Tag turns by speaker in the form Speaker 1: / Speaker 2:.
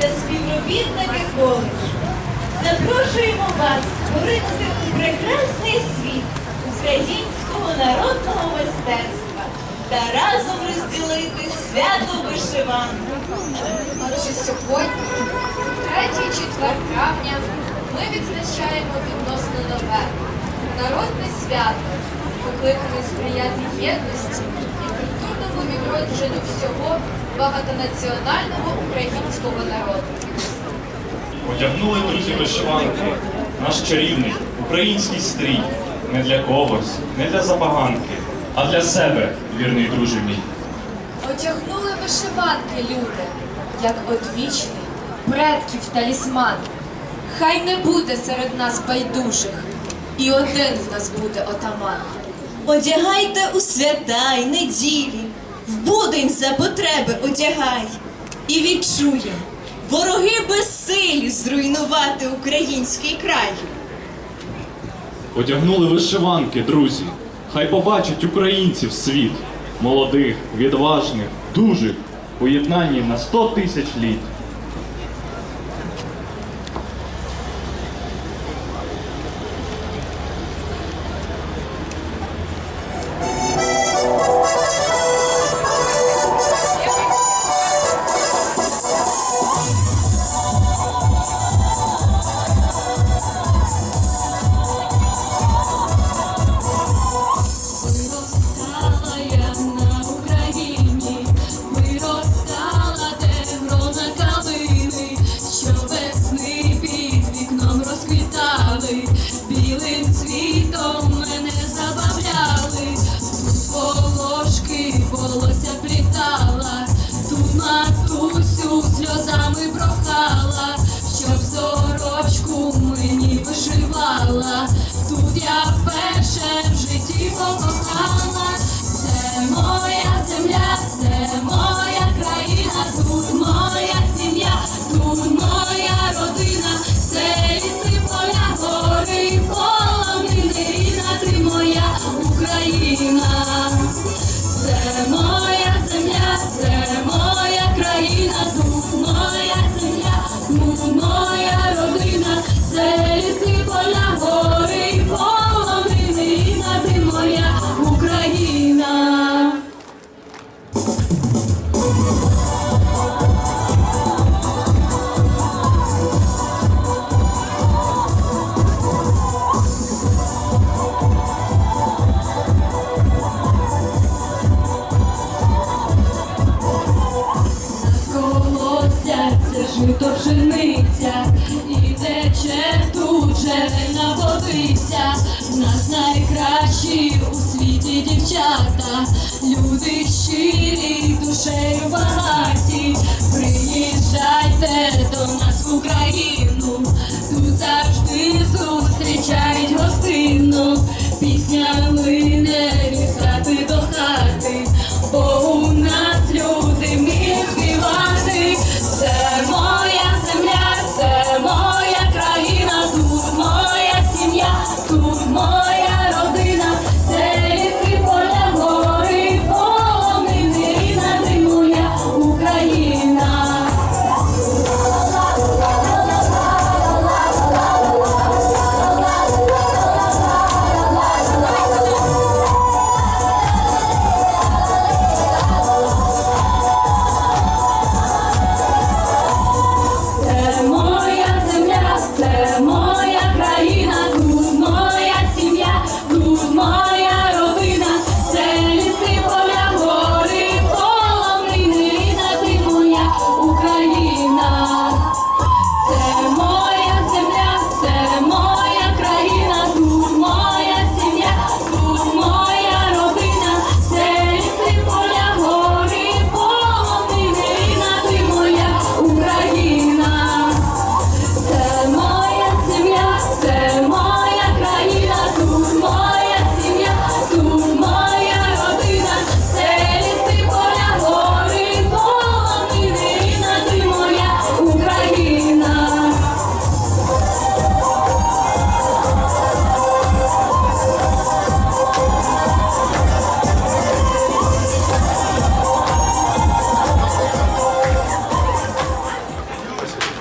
Speaker 1: та співробітники коледжу. Запрошуємо вас поринути у прекрасний світ українського народного мистецтва та разом розділити свято вишиванки.
Speaker 2: Отже, сьогодні, третій четвер травня, ми відзначаємо відносно нове народне свято, покликане сприяти єдності відродженню всього багатонаціонального українського народу.
Speaker 3: Одягнули друзі вишиванки, наш чарівний український стрій. Не для когось, не для забаганки, а для себе, вірний друже мій.
Speaker 2: Одягнули вишиванки люди, як одвічний предків талісман. Хай не буде серед нас байдужих, і один в нас буде отаман.
Speaker 1: Одягайте у свята й неділі, в будень за потреби одягай. І відчує, вороги безсилі зруйнувати український край.
Speaker 3: Одягнули вишиванки, друзі. Хай побачать українців світ. Молодих, відважних, дужих, поєднанні на сто тисяч літ.
Speaker 4: Тут я вперше в житті покохала, це моя земля, це моя країна, тут моя сім'я, тут моя родина, це ліси поля, гори, полонини, ти моя Україна. Жито пшениця, і тече тут джерельна водиця, в нас найкращі у світі дівчата, люди щирі, душею багаті, приїжджайте до нас в Україну, тут завжди зустріч.